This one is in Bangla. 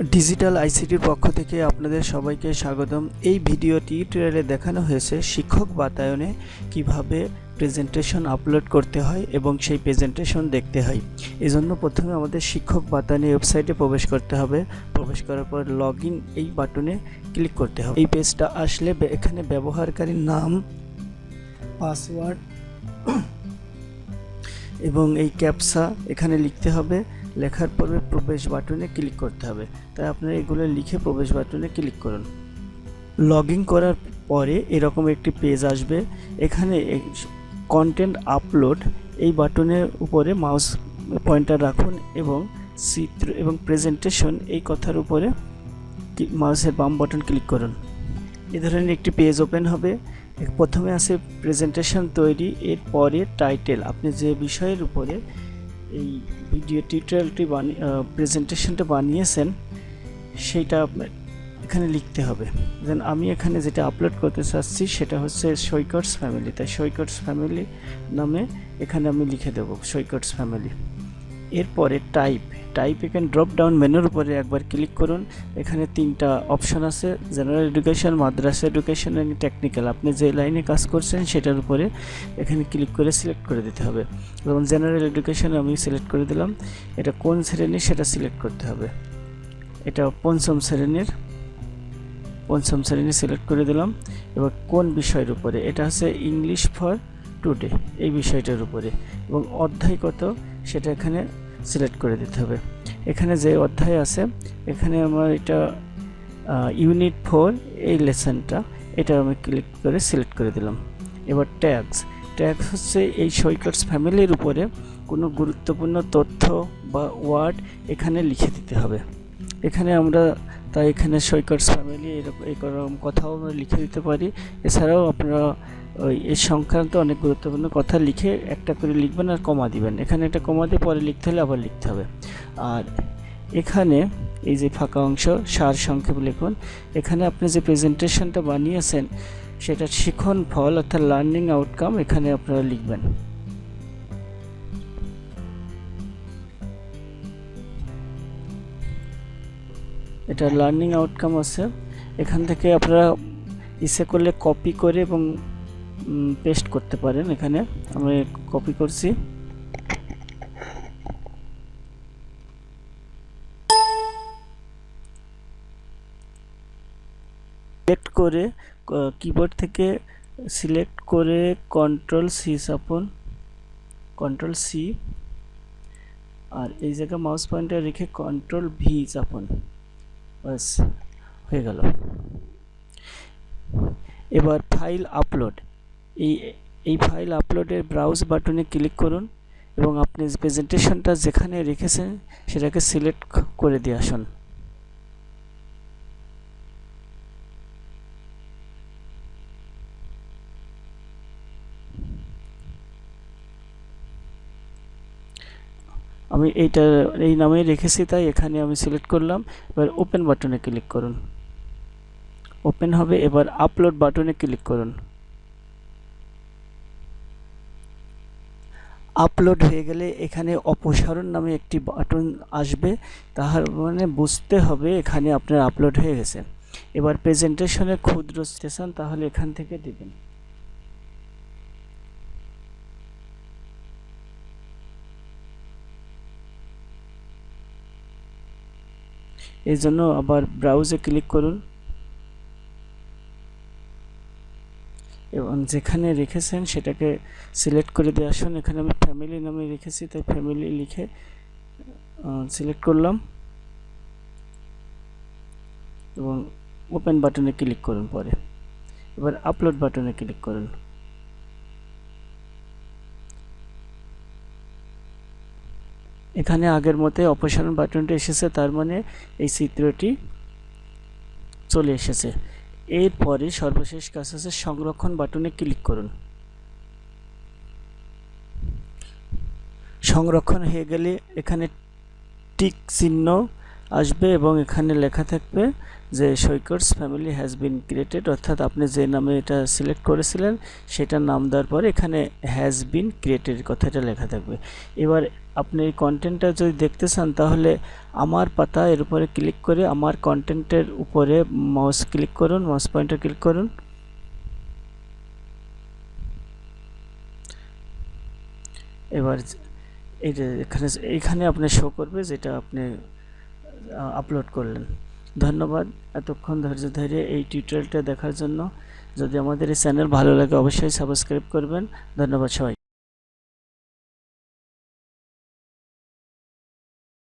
ডিজিটাল আইসিটির পক্ষ থেকে আপনাদের সবাইকে স্বাগতম। এই ভিডিও টিউটোরিয়ালে দেখানো হয়েছে শিক্ষক বাতায়নে কীভাবে প্রেজেন্টেশন আপলোড করতে হয় এবং সেই প্রেজেন্টেশন দেখতে হয়। এজন্য প্রথমে আমাদের শিক্ষক বাতায়নে ওয়েবসাইটে প্রবেশ করতে হবে। প্রবেশ করার পর লগ এই বাটনে ক্লিক করতে হবে। এই পেজটা আসলে এখানে ব্যবহারকারীর নাম পাসওয়ার্ড এবং এই ক্যাপসা এখানে লিখতে হবে। লেখার পরে প্রবেশ বাটনে ক্লিক করতে হবে। তাই আপনারা এগুলো লিখে প্রবেশ বাটনে ক্লিক করুন। লগ করার পরে এরকম একটি পেজ আসবে। এখানে কন্টেন্ট আপলোড এই বাটনের উপরে মাউস পয়েন্টার রাখুন এবং চিত্র এবং প্রেজেন্টেশন এই কথার উপরে মাউসের বাম বাটন ক্লিক করুন। এ ধরনের একটি পেজ ওপেন হবে। প্রথমে আছে প্রেজেন্টেশন তৈরি, এরপরে টাইটেল আপনি যে বিষয়ের উপরে এই ভিডিও টিউটোরিয়ালটি বানিয়ে প্রেজেন্টেশনটা বানিয়েছেন সেটা এখানে লিখতে হবে। দেন আমি এখানে যেটা আপলোড করতে চাচ্ছি, সেটা হচ্ছে সৈকটস ফ্যামিলি তাই সৈকটস ফ্যামিলি নামে এখানে আমি লিখে দেবো সৈকটস ফ্যামিলি এরপরে টাইপ টাইপ এখানে ড্রপ ডাউন মেনুর উপরে একবার ক্লিক করুন। এখানে তিনটা অপশন আছে জেনারেল এডুকেশন মাদ্রাসা এডুকেশন অ্যান্ড টেকনিক্যাল আপনি যে লাইনে কাজ করছেন সেটার উপরে এখানে ক্লিক করে সিলেক্ট করে দিতে হবে। যেমন জেনারেল এডুকেশন আমি সিলেক্ট করে দিলাম, এটা কোন শ্রেণি সেটা সিলেক্ট করতে হবে। এটা পঞ্চম শ্রেণির, পঞ্চম শ্রেণি সিলেক্ট করে দিলাম। এবার কোন বিষয়ের উপরে? এটা হচ্ছে ইংলিশ ফর টুডে এই বিষয়টার উপরে এবং অধ্যায় কত সেটা এখানে সিলেক্ট করে দিতে হবে। এখানে যে অধ্যায় আছে, এখানে আমার এটা ইউনিট ফোর এই লেসনটা, এটা আমি ক্লিক করে সিলেক্ট করে দিলাম। এবার ট্যাক্স ট্যাক্স হচ্ছে এই সৈকটস ফ্যামিলির উপরে কোনো গুরুত্বপূর্ণ তথ্য বা ওয়ার্ড এখানে লিখে দিতে হবে। এখানে আমরা, তাই এখানে সৈকটস ফ্যামিলি এরকম এরকম কথাও আমরা লিখে দিতে পারি। এছাড়াও আপনারা ওই এর সংক্রান্ত অনেক গুরুত্বপূর্ণ কথা লিখে একটা করে লিখবেন আর কমা দিবেন। এখানে একটা কমা দিয়ে পরে লিখতে হলে আবার লিখতে হবে। আর এখানে এই যে ফাঁকা অংশ, সার সংক্ষেপ লিখুন। এখানে আপনি যে প্রেজেন্টেশনটা বানিয়েছেন, সেটা শিখন, ফল অর্থাৎ লার্নিং আউটকাম এখানে আপনারা লিখবেন। এটা লার্নিং আউটকাম আছে। এখান থেকে আপনারা ইসে করলে কপি করে এবং পেস্ট করতে পারেন এখানে। আমি কপি করছি। সিলেক্ট করে কিবোর্ড থেকে সিলেক্ট করে কন্ট্রোল সি চাপুন কন্ট্রোল সি আর এই জায়গায় মাউস পয়েন্টার রেখে কন্ট্রোল ভি চাপুন বাস হয়ে গেল। এবার ফাইল আপলোড এই এই ফাইল আপলোডের ব্রাউজ বাটনে ক্লিক করুন এবং আপনি প্রেজেন্টেশনটা যেখানে রেখেছেন সেটাকে সিলেক্ট করে দিয়ে আসুন। আমি এইটা, এই নামেই রেখেছি, তাই এখানে আমি সিলেক্ট করলাম। এবার ওপেন বাটনে ক্লিক করুন। ওপেন হবে, এবার আপলোড বাটনে ক্লিক করুন। আপলোড হয়ে গেলে এখানে অপসারণ নামে একটি বাটন আসবে। তাহার মানে বুঝতে হবে এখানে আপনার আপলোড হয়ে গেছে। এবার প্রেজেন্টেশনের ক্ষুদ্র স্টেশন তাহলে এখান থেকে দিবেন। এই জন্য আবার ব্রাউজে ক্লিক করুন। এবং যেখানে রেখেছেন সেটাকে সিলেক্ট করে দিয়ে আসুন। এখানে আমি ফ্যামিলি নামে রেখেছি, তাই ফ্যামিলি লিখে সিলেক্ট করলাম। এবং ওপেন বাটনে ক্লিক করুন পরে। এবার আপলোড বাটনে ক্লিক করুন। এখানে আগের মতে অপসারণ বাটনটা এসেছে, তার মানে এই চিত্রটি চলে এসেছে। এরপরে সর্বশেষ কাজ আছে সংরক্ষণ বাটনে ক্লিক করুন। সংরক্ষণ হয়ে গেলে এখানে টিক চিহ্ন আসবে এবং এখানে লেখা থাকবে যে সৈকটস ফ্যামিলি হ্যাজ বিন ক্রিয়েটেড অর্থাৎ আপনি যে নামে এটা সিলেক্ট করেছিলেন সেটার নাম দেওয়ার পরে এখানে হ্যাজ বিন ক্রিয়েটেড কথাটা লেখা থাকবে। এবার আপনি এই কন্টেন্টটা যদি দেখতে চান, তাহলে আমার পাতা এর উপরে ক্লিক করে আমার কন্টেন্টের উপরে মাউস ক্লিক করুন মাউস পয়েন্টার ক্লিক করুন। এবার এই যে এখানে এইখানে আপনি শো করবে যেটা আপনি আপলোড করলেন। ধন্যবাদ এতক্ষণ ধৈর্য ধরে এই টিউটোরিয়ালটা দেখার জন্য। যদি আমাদের এই চ্যানেল ভালো লাগে অবশ্যই সাবস্ক্রাইব করবেন। ধন্যবাদ সবাই